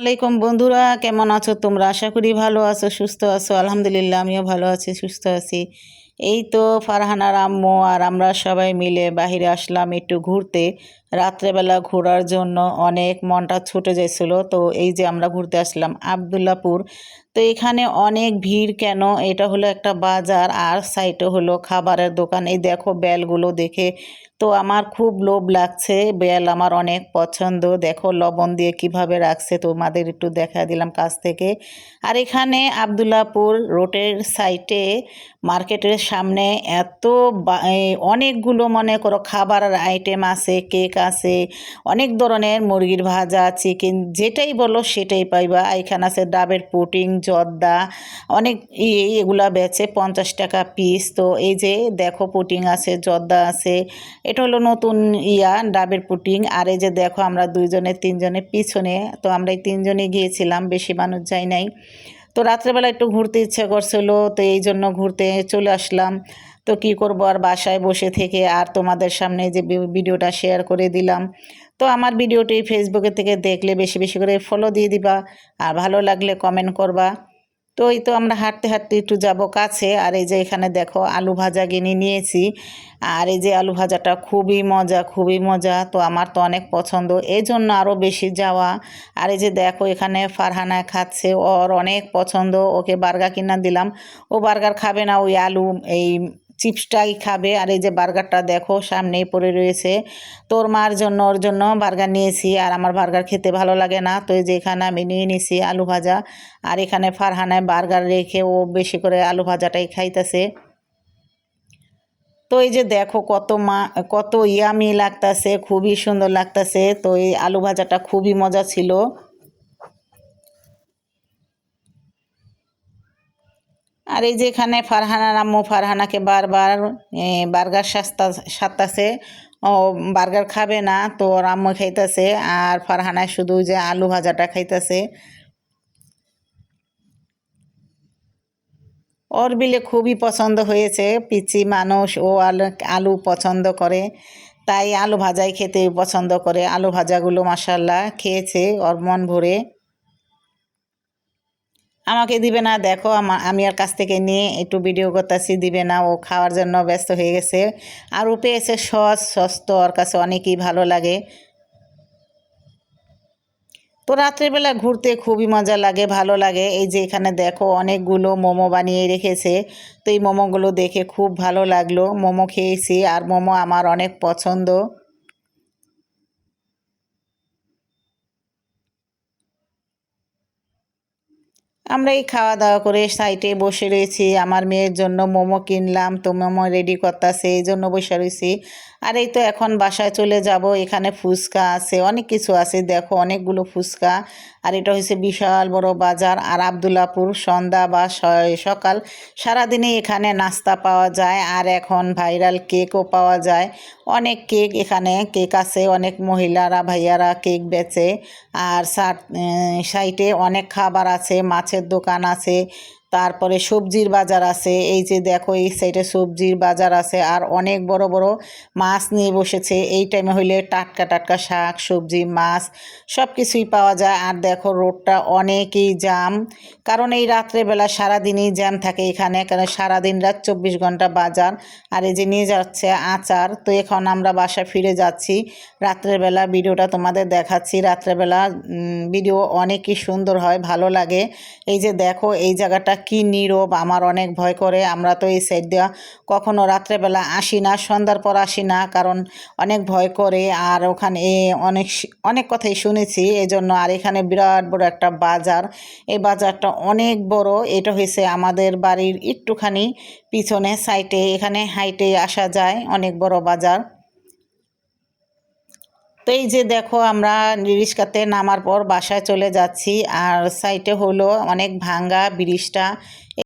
আলাইকুম বন্ধুরা, কেমন আছো তোমরা? আশা করি ভালো আছো, সুস্থ আছো। আলহামদুলিল্লাহ, আমিও ভালো আছি, সুস্থ আছি। এই তো ফারহানার আম্মু আর আমরা সবাই মিলে বাহিরে আসলাম একটু ঘুরতে। রাত্রেবেলা ঘোরার জন্য অনেক মনটা ছুটে যাইছিল। তো এই যে আমরা ঘুরতে আসলাম আবদুল্লাপুর। তো এখানে অনেক ভিড় কেন? এটা হলো একটা বাজার, আর সাইডে হলো খাবারের দোকান। এই দেখো বেলগুলো দেখে তো আমার খুব লোভ লাগছে। বেল আমার অনেক পছন্দ। দেখো লবণ দিয়ে কীভাবে রাখছে তোমাদের একটু দেখা দিলাম কাছ থেকে। আর এখানে আবদুল্লাপুর রোডের সাইটে মার্কেটের সামনে এত অনেকগুলো মনে করো খাবারের আইটেম আছে কেক আছে, অনেক ধরনের মুরগির ভাজা চিকেন যেটাই বলো সেটাই পাইবা। এখানে আছে ডাবের পুটিং জর্দা, অনেক এগুলা বেচে পঞ্চাশ টাকা পিস তো এই যে দেখো পুটিং আছে, জর্দা আছে, এটা হলো নতুন ইয়া, ডাবের পুটিং আর এই যে দেখো আমরা দুইজনে, তিনজনে পিছনে, তো আমরা এই তিনজনে গিয়েছিলাম, বেশি মানুষ যাই নাই। তো রাত্রেবেলা একটু ঘুরতে ইচ্ছে করছিল, তো এই জন্য ঘুরতে চলে আসলাম। তো কি করব, আর বাসায় বসে থেকে আর তোমাদের সামনে যে ভিডিওটা শেয়ার করে দিলাম। তো আমার ভিডিওটি ফেসবুকে থেকে দেখলে বেশি বেশি করে ফলো দিয়ে দিবা, আর ভালো লাগলে কমেন্ট করবা। তো এই তো আমরা হাঁটতে হাঁটতে একটু যাব কাছে, আর এই যে এখানে দেখো আলু ভাজা কিনে নিয়েছি। আর এই যে আলু ভাজাটা খুবই মজা খুবই মজা, তো আমার তো অনেক পছন্দ। এই জন্য আরও বেশি যাওয়া। আর এই যে দেখো এখানে ফারহানা খাচ্ছে, ওর অনেক পছন্দ। ওকে বার্গার কিনা দিলাম। ও বার্গার খাবে না, ওই আলু, এই চিপসটাই খাবে। আর এই যে বার্গারটা দেখো সামনেই পড়ে রয়েছে। তোর মার জন্য, ওর জন্য বার্গার নিয়েছি। আর আমার বার্গার খেতে ভালো লাগে না। তো এই যে এখানে আমি নিয়ে নিয়েছি আলু ভাজা। আর এখানে ফারহানায় বার্গার রেখে ও বেশি করে আলু ভাজাটাই খাইতেছে। তো এই যে দেখো কত মা, কত ইয়ামি লাগতাছে, খুবই সুন্দর লাগতাছে। তো এই আলু ভাজাটা খুবই মজা ছিল। আর এই যে এখানে ফারহানার আম্মু, ফারহানাকে বারবার বার্গার সাস্তা সাত্তাছে ও বার্গার খাবে না, তো ওর আম্মু খাইতেছে আর ফারহানায় শুধু যে আলু ভাজাটা খাইতেছে। ওর বিলে খুবই পছন্দ হয়েছে, পিচি মানুষ, ও আলু আলু পছন্দ করে। তাই আলু ভাজাই খেতে পছন্দ করে। আলু ভাজাগুলো মাসাল্লাহ খেয়েছে, ওর মন ভরে। আমাকে দিবে না, দেখো আমা- আর কাছ থেকে নিয়ে একটু ভিডিও করতেছি, দিবে না, ও খাওয়ার জন্য ব্যস্ত হয়ে গেছে। আর ও পেয়েছে সস সস তো ওর কাছে অনেকই ভালো লাগে। তো রাত্রেবেলা ঘুরতে খুবই মজা লাগে, ভালো লাগে। এই যে এখানে দেখো অনেকগুলো মোমো বানিয়ে রেখেছে। তো এই মোমোগুলো দেখে খুব ভালো লাগল। মোমো খেয়েছি, আর মোমো আমার অনেক পছন্দ। আমরা এই খাওয়া দাওয়া করে সাইটে বসে রয়েছি। আমার মেয়ের জন্য মোমো কিনলাম, তো মোমো রেডি করতেছে, এই জন্য বসে রয়েছি। আর এই তো এখন বাসায় চলে যাব, এখানে ফুচকা আছে, অনেক কিছু আছে, দেখো অনেকগুলো ফুচকা। আর এটা হচ্ছে বিশাল বড় বাজার, আর আবদুল্লাপুর সন্ধ্যা বা সকাল সারাদিনে এখানে নাস্তা পাওয়া যায়, আর এখন ভাইরাল কেকও পাওয়া যায়। অনেক কেক এখানে, কেক আছে, অনেক মহিলারা, ভাইয়ারা কেক বেচে, আর সাইটে অনেক খাবার আছে, মাছের দোকান আছে তারপরে সবজির বাজার আছে। এই যে দেখো, এই সাইডে সবজির বাজার আছে আর অনেক বড় বড় মাছ নিয়ে বসেছে। এই টাইমে হইলে টাটকা টাটকা শাক, সবজি, মাছ সব কিছুই পাওয়া যায়। আর দেখো, রোডটা অনেকই জাম কারণ এই রাত্রেবেলা সারাদিনই জ্যাম থাকে এখানে। কারণ সারাদিন রাত চব্বিশ ঘণ্টা বাজার। আর এই যে নিয়ে যাচ্ছে আচার, তো এখন আমরা বাসা ফিরে যাচ্ছি। রাত্রেবেলা ভিডিওটা তোমাদের দেখাচ্ছি। রাত্রেবেলা ভিডিও অনেকই সুন্দর হয়, ভালো লাগে। এই যে দেখো, এই জায়গাটা কি নীরব, আমার অনেক ভয় করে। আমরা তো এই সাইড দেওয়া কখনো রাত্রেবেলা আসি না, সন্ধ্যার পর আসি না, কারণ অনেক ভয় করে। আর ওখানে অনেক অনেক কথাই শুনেছি। এজন্য আর এখানে বিরাট বড় একটা বাজার। এই বাজারটা অনেক বড়। এটা হয়েছে আমাদের বাড়ির একটুখানি পিছনে সাইটে। এখানে হাইটে আসা যায় অনেক বড় বাজার। তো এই যে দেখো, আমরা রিক্সাতে নামার পর বাসায় চলে যাচ্ছি, আর সাইটে হলো অনেক ভাঙ্গা ব্রিজটা।